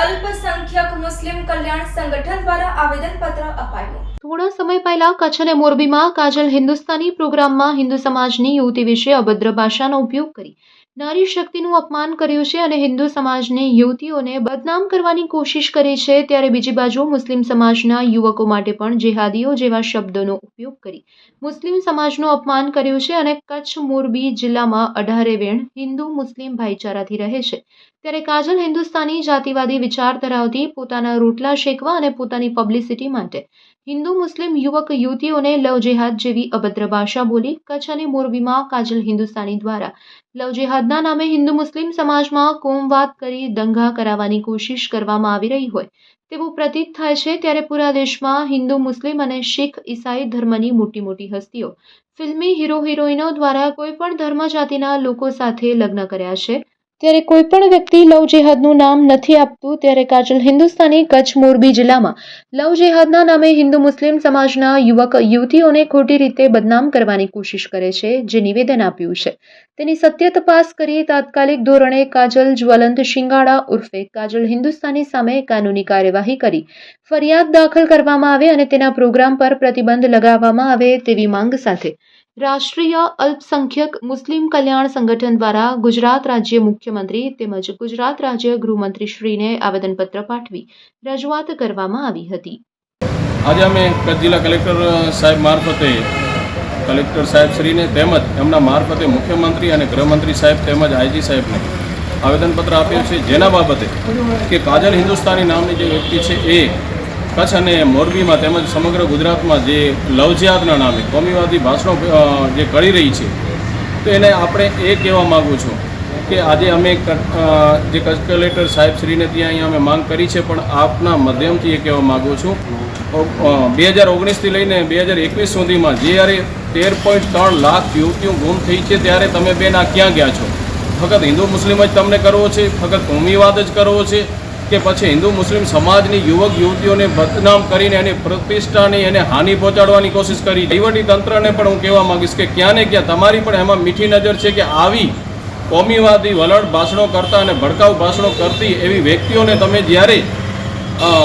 અલ્પસંખ્યક મુસ્લિમ કલ્યાણ સંગઠન દ્વારા આવેદનપત્ર અપાયું. થોડા સમય પહેલા કચ્છ અને મોરબીમાં કાજલ હિન્દુસ્તાની પ્રોગ્રામમાં હિન્દુ સમાજની યુવતી વિશે અભદ્ર ભાષાનો ઉપયોગ કરી નારી શક્તિનું અપમાન કર્યું છે અને હિન્દુ સમાજની યુવતીઓને બદનામ કરવાની કોશિશ કરી છે, ત્યારે બીજી બાજુ મુસ્લિમ સમાજના યુવકો માટે પણ જેહાદીઓ જેવા શબ્દોનો ઉપયોગ કરી મુસ્લિમ સમાજનું અપમાન કર્યું છે અને કચ્છ મોરબી જિલ્લામાં અઢારે વેણ હિન્દુ મુસ્લિમ ભાઈચારાથી રહે છે. ત્યારે કાજલ હિન્દુસ્તાની જાતિવાદી વિચાર ધરાવતી પોતાના રોટલા શેકવા અને પોતાની પબ્લિસિટી માટે હિન્દુ મુસ્લિમ યુવક યુવતીઓને લવ જેહાદ જેવી અભદ્ર ભાષા બોલી કચ્છ અને મોરબીમાં કાજલ હિન્દુસ્તાની દ્વારા લવ જેહાદના નામે હિન્દુ મુસ્લિમ સમાજમાં કોમવાદ કરી દંગા કરાવવાની કોશિશ કરવામાં આવી રહી હોય તેવું પ્રતીત થાય છે ત્યારે પૂરા દેશમાં હિન્દુ મુસ્લિમ અને શીખ ઈસાઈ ધર્મની મોટી મોટી હસ્તીઓ ફિલ્મી હીરો હિરોઈનો દ્વારા કોઈ પણ ધર્મ જાતિના લોકો સાથે લગ્ન કર્યા છે. ત્યારે કોઈ પણ વ્યક્તિ લવ જેહાદનું નામ નથી આપતું, ત્યારે કાજલ હિન્દુસ્તાની કચ્છ મોરબી જિલ્લામાં લવ જેહાદના નામે હિન્દુ મુસ્લિમ સમાજના યુવક, યુવતીઓને ખોટી રીતે બદનામ કરવાની કોશિશ કરે છે, જે નિવેદન આપ્યું છે. તેની સત્ય તપાસ કરી તાત્કાલિક ધોરણે કાજલ જ્વલંત શિંગાડા ઉર્ફે કાજલ હિન્દુસ્તાની સામે કાનૂની કાર્યવાહી કરી. ફરિયાદ દાખલ કરવામાં આવે અને તેના પ્રોગ્રામ પર પ્રતિબંધ લગાવવામાં આવે તેવી માંગ સાથે રાષ્ટ્રીય અલ્પસંખ્યક મુસ્લિમ કલ્યાણ સંગઠન દ્વારા ગુજરાત રાજ્ય મુખ્યમંત્રી તેમજ ગુજરાત રાજ્ય ગૃહમંત્રીશ્રીને આવેદનપત્ર પાઠવી રજૂઆત કરવામાં આવી હતી. આજે અમે કચ્છ જિલ્લા કલેક્ટર સાહેબ મારફતે કલેક્ટર સાહેબ શ્રીને તેમજ એમના મારફતે મુખ્યમંત્રી અને ગૃહમંત્રી સાહેબ તેમજ આઈજી સાહેબને આવેદનપત્ર આપ્યું છે. જેના બાબતે કે કાજલ હિન્દુસ્તાની નામની જે વ્યક્તિ છે એ કચ્છ અને મોરબીમાં તેમજ સમગ્ર ગુજરાતમાં જે લવજિયાદના નામે કોમીવાદી ભાષણો જે કરી રહી છે, તો એને આપણે એ કહેવા માગું છું કે આજે અમે જે કચ્છ કલેક્ટર સાહેબ શ્રીને ત્યાં અહીંયા અમે માંગ કરી છે, પણ આપના માધ્યમથી એ કહેવા માગું છું. બે હજાર ઓગણીસથી લઈને બે હજાર એકવીસ સુધીમાં જ્યારે તેર પોઈન્ટ ત્રણ લાખ યુવતીઓ ગુમ થઈ છે, ત્યારે તમે બેન આ ક્યાં ગયા છો? ફક્ત હિન્દુ, મુસ્લિમ જ તમને કરવો છે? ફક્ત કોમીવાદ જ કરવો છે? કે પછી હિન્દુ મુસ્લિમ સમાજની યુવક યુવતીઓને બદનામ કરીને એની પ્રતિષ્ઠાની એને હાનિ પહોંચાડવાની કોશિશ કરી. વહીવટી તંત્રને પણ હું કહેવા માંગીશ કે ક્યાં ને ક્યાં તમારી પણ એમાં મીઠી નજર છે કે આવી કોમીવાદી વલણ ભાષણો કરતા અને ભડકાઉ ભાષણો કરતી એવી વ્યક્તિઓને તમે જ્યારે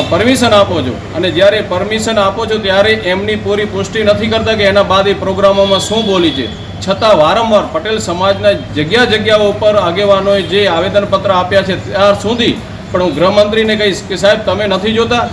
પરમિશન આપો છો અને જ્યારે પરમિશન આપો છો ત્યારે એમની પૂરી પુષ્ટિ નથી કરતા કે એના બાદ એ પ્રોગ્રામોમાં શું બોલી છે. છતાં વારંવાર પટેલ સમાજના જગ્યા જગ્યાઓ ઉપર આગેવાનોએ જે આવેદનપત્ર આપ્યા છે ત્યાર સુધી પણ હું ગૃહમંત્રીને કહીશ કે સાહેબ, તમે નથી જોતા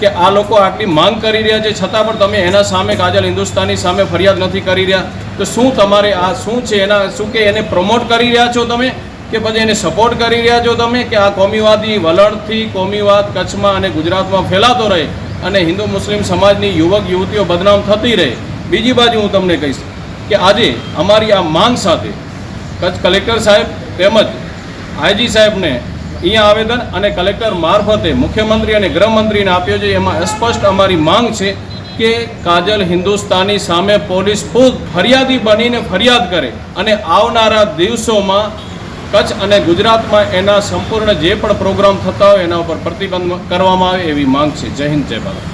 કે આ લોકો આટલી માંગ કરી રહ્યા છે? છતાં પણ તમે એના સામે કાજલ હિન્દુસ્તાની સામે ફરિયાદ નથી કરી રહ્યા. તો શું તમારે આ શું છે એના શું કે એને પ્રમોટ કરી રહ્યા છો તમે? કે પછી એને સપોર્ટ કરી રહ્યા છો તમે? કે આ કોમીવાદી વલણથી કોમીવાદ કચ્છમાં અને ગુજરાતમાં ફેલાતો રહે અને હિન્દુ મુસ્લિમ સમાજની યુવક યુવતીઓ બદનામ થતી રહે? બીજી બાજુ હું તમને કહીશ કે આજે અમારી આ માંગ સાથે કચ્છ કલેક્ટર સાહેબ તેમજ આઈજી સાહેબને અહીંયા આવેદન અને કલેક્ટર મારફતે મુખ્યમંત્રી અને ગૃહમંત્રીને આપ્યો છે. એમાં સ્પષ્ટ અમારી માંગ છે કે કાજલ હિન્દુસ્તાની સામે પોલીસ ખુદ ફરિયાદી બનીને ફરિયાદ કરે અને આવનારા દિવસોમાં કચ્છ અને ગુજરાતમાં એના સંપૂર્ણ જે પણ પ્રોગ્રામ થતા હોય એના ઉપર પ્રતિબંધ કરવામાં આવે એવી માંગ છે. જય હિન્દ, જય ભારત.